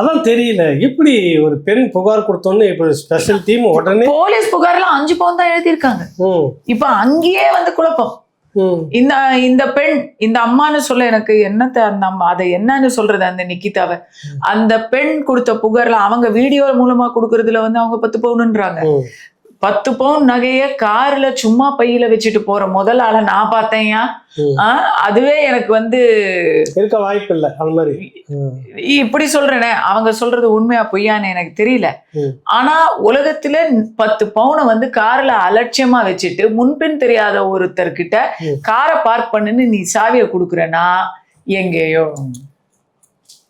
அதான் தெரியல. எப்படி ஒரு பெண் புகார் கொடுத்தோன்னு இப்ப ஸ்பெஷல் டீம் உடனே போலீஸ் புகார்ல அஞ்சு பவுன் தான் எழுதியிருக்காங்க. இப்ப அங்கேயே வந்து குழப்பம். இந்த இந்த பெண் இந்த அம்மான்னு சொல்ல எனக்கு என்னத்த அந்த அம்மா அதை என்னன்னு சொல்றது அந்த நிக்கிதாவை? அந்த பெண் கொடுத்த புகார்ல அவங்க வீடியோ மூலமா கொடுக்கறதுல வந்து அவங்க பத்து பவுனுன்றாங்க. பத்து பவுன் நகைய கார்ல சும்மா பையில வச்சுட்டு போற முதல் ஆளை நான் பார்த்தேன்யா அதுவே எனக்கு வந்து இருக்க வாய்ப்பு இல்லை அது மாதிரி இப்படி சொல்றேனே அவங்க சொல்றது உண்மையா பொய்யான்னு எனக்கு தெரியல. ஆனா உலகத்துல பத்து பவுனை வந்து கார்ல அலட்சியமா வச்சுட்டு முன்பின் தெரியாத ஒருத்தர்கிட்ட ம். காரை பார்க் பண்ணுன்னு நீ சாவியை கொடுக்குறேன்னா எங்கேயோ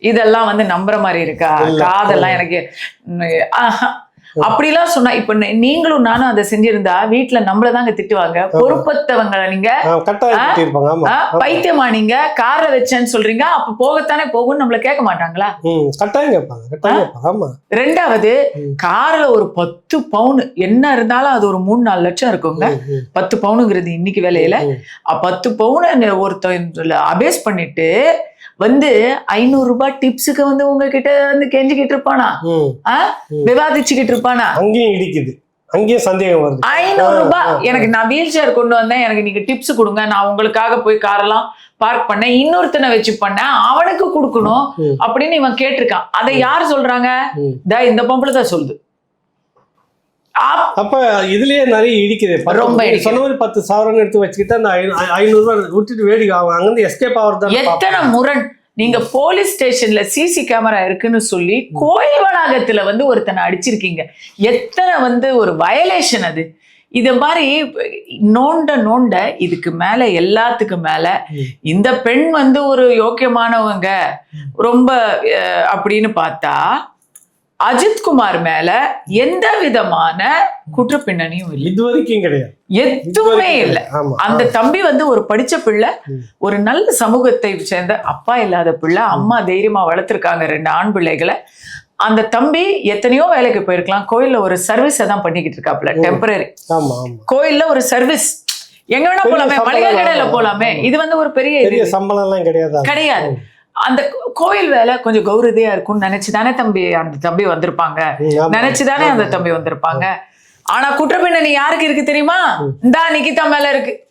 இதெல்லாம் வந்து நம்புற மாதிரி இருக்கா. காதெல்லாம் எனக்கு. அப்படிலாம் சொன்னா இப்ப நீங்களும் நானும் அதை செஞ்சிருந்தா வீட்டுல நம்மளதாங்க திட்டுவாங்க. பொறுப்பத்தவங்களை நீங்க. பைத்தியமா நீங்க காரை வச்சேன்னு சொல்றீங்க அப்ப போகத்தானே போகும்னு நம்மள கேட்க மாட்டாங்களா? ரெண்டாவது. கார்ல ஒரு பத்து பவுன் என்ன இருந்தாலும் அது ஒரு மூணு நாலு லட்சம் இருக்குங்க. பத்து பவுனுங்கிறது இன்னைக்கு விலையில. பத்து பவுனை ஒருத்தன் அபேஸ் பண்ணிட்டு வந்து ஐநூறு ரூபாய் டிப்ஸுக்கு வந்து உங்ககிட்ட வந்து கெஞ்சிக்கிட்டு இருப்பானா. விவாதிச்சுக்கிட்டு இருப்பானா? அங்கேயும் இடிக்குது. அங்கேயும் சந்தேகம் வருது. ஐநூறு ரூபாய். எனக்கு நான் வீல் சேர் கொண்டு வந்தேன். எனக்கு நீங்க டிப்ஸ் கொடுங்க. நான் உங்களுக்காக போய் காரெல்லாம் பார்க் பண்ணேன். இன்னொருத்தனை வச்சு பண்ணேன். அவனுக்கு கொடுக்கணும். அப்படின்னு இவன் கேட்டிருக்கான். அதை யார் சொல்றாங்க? இந்த பொம்பளை தான் சொல்லுது. அப்ப இதுலயே நிறைய இடிக்குது. ரொம்ப. சொன்ன மாதிரி பத்து சவரன் எடுத்து வச்சுக்கிட்டு அந்த ஐநூ- ஐநூறு ரூபாய் விட்டுட்டு வேடிக்கை அவங்க அங்கிருந்து எஸ்கேப் ஆகுறது எத்தனை முரண்? நீங்க போலீஸ் ஸ்டேஷன்ல சிசி கேமரா இருக்குன்னு சொல்லி கோயில் வளாகத்துல வந்து ஒருத்தனை அடிச்சிருக்கீங்க. எத்தனை வந்து ஒரு வயலேஷன் அது? இது மாதிரி நோண்ட நோண்ட இதுக்கு மேல எல்லாத்துக்கும் மேல. இந்த பெண் வந்து ஒரு யோக்கியமானவங்க. ரொம்ப அப்படின்னு பார்த்தா அஜித்குமார் மேல எந்த விதமான குற்றப்பின்னணியும் இல்லை. இது வரைக்கும் கிடையாது. எதுவுமே இல்லை. அந்த தம்பி வந்து ஒரு படிச்ச பிள்ளை. ஒரு நல்ல சமூகத்தை சேர்ந்த அப்பா இல்லாத பிள்ளை அம்மா தைரியமா வளர்த்துருக்காங்க ரெண்டு ஆண் பிள்ளைகளை. அந்த தம்பி எத்தனையோ வேலைக்கு போயிருக்கலாம். கோயில்ல ஒரு சர்வீஸ் தான் பண்ணிக்கிட்டு இருக்காப்புல ஓ. டெம்பரரி கோயில்ல ஒரு சர்வீஸ் எங்க வேணா போலாமே மளிகை கடையில. போலாமே. இது வந்து ஒரு பெரிய சம்பளம் கிடையாது. கிடையாது. அந்த கோயில் வேலை கொஞ்சம் கௌரதியா இருக்கும்னு நினைச்சுதானே தம்பி அந்த தம்பி வந்திருப்பாங்க. ம், ஆமா. நினைச்சுதானே அந்த தம்பி வந்திருப்பாங்க. ஆனா குற்றப்பின்னணி யாருக்கு இருக்கு தெரியுமா? இந்தா நிக்கிதா மேல இருக்கு.